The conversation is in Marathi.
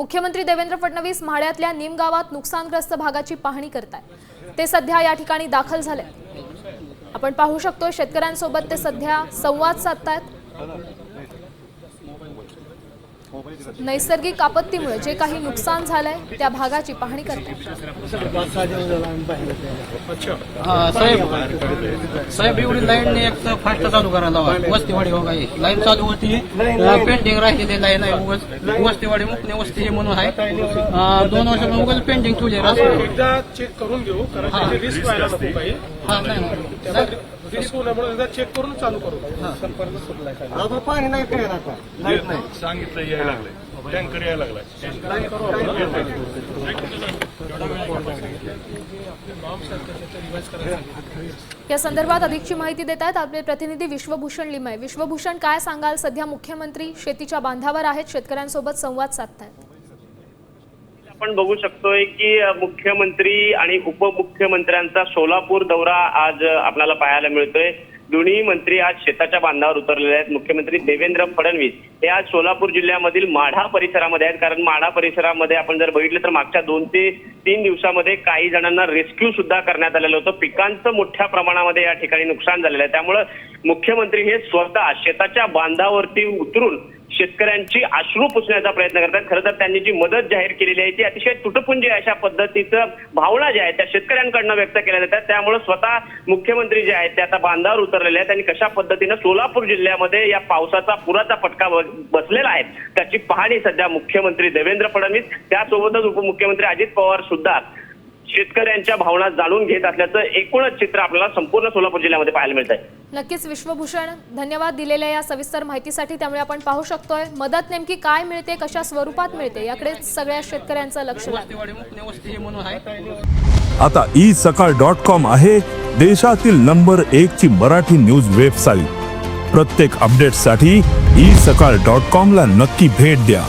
मुख्यमंत्री देवेंद्र फडणवीस म्हाड्यातल्या निम गावात नुकसानग्रस्त भागाची पाहणी करताय. ते सध्या या ठिकाणी दाखल झाले आपण पाहू शकतो शेतकऱ्यांसोबत ते सध्या संवाद साधतायत. नैसर्गिक आपत्तीमुळे जे काही नुकसान झालंय त्या भागाची पाहणी करतायत हा, साहेब एवढी लाईन एक तर फास्ट चालू करायला हवा. वस्तीवाडी हो काही. लाईन चालू होती. पेंटिंग राहिलेली लाईन आहे. वस्तीवाडी मुकणे वस्ती हे म्हणून आहे. दोन वर्षापासून उगाच पेंटिंग ठेवली रस्ते एकदा चेक करून घेऊ कारण रिस्क व्हायला नको काही. हा नाही नाही. त्याला रिस्क होण्यामुळे एकदा चेक करून चालू करू सांगितलं यायला लागलंय. टँकर यायला लागलाय. या संदर्भात अधिकची माहिती देत आहेत आपले प्रतिनिधी विश्वभूषण लिमय. विश्वभूषण काय सांगाल? सध्या मुख्यमंत्री शेतीच्या बांधावर आहेत शेतकऱ्यांसोबत संवाद साधतायत. आपण बघू शकतोय की मुख्यमंत्री आणि उपमुख्यमंत्र्यांचा सोलापूर दौरा आज आपल्याला पाहायला मिळतोय. दोन्ही मंत्री आज शेताच्या बांधावर उतरलेले आहेत. मुख्यमंत्री देवेंद्र फडणवीस हे आज सोलापूर जिल्ह्यामधील माढा परिसरामध्ये आहेत. कारण माढा परिसरामध्ये आपण जर बघितलं तर मागच्या दोन ते तीन दिवसामध्ये काही जणांना रेस्क्यू सुद्धा करण्यात आलेलं होतं. पिकांचं मोठ्या प्रमाणामध्ये या ठिकाणी नुकसान झालेलं आहे. त्यामुळं मुख्यमंत्री हे स्वतः शेताच्या बांधावरती उतरून शेतकऱ्यांची आश्रू पुसण्याचा प्रयत्न करतात. खरं तर त्यांनी जी मदत जाहीर केलेली आहे ती अतिशय तुटपुंजी अशा पद्धतीचं भावना ज्या आहेत त्या शेतकऱ्यांकडनं व्यक्त केल्या जातात. त्यामुळे स्वतः मुख्यमंत्री जे आहेत ते आता बांधावर उतरलेले आहेत आणि कशा पद्धतीनं सोलापूर जिल्ह्यामध्ये या पावसाचा पुराचा फटका बसलेला आहे त्याची पाहणी सध्या मुख्यमंत्री देवेंद्र फडणवीस त्यासोबतच उपमुख्यमंत्री अजित पवार सुद्धा शेतकऱ्यांच्या भावना जाणून घेत असल्याचं एकूणच चित्र आपल्याला संपूर्ण सोलापूर जिल्ह्यामध्ये पाहायला मिळत आहे नक्कीच विश्वभूषण धन्यवाद दिलेल्या या सविस्तर माहितीसाठी त्यामुळे आपण पाहू शकतोय. मदत नेमकी काय मिळते कशा स्वरूपात मिळते याकडे सगळ्या शेतकऱ्यांचं लक्ष आता ई सकाळ डॉट कॉम आहे देशातील नंबर एक ची मराठी न्यूज वेबसाईट. प्रत्येक अपडेटसाठी ई सकाळ डॉट कॉम ला नक्की भेट द्या.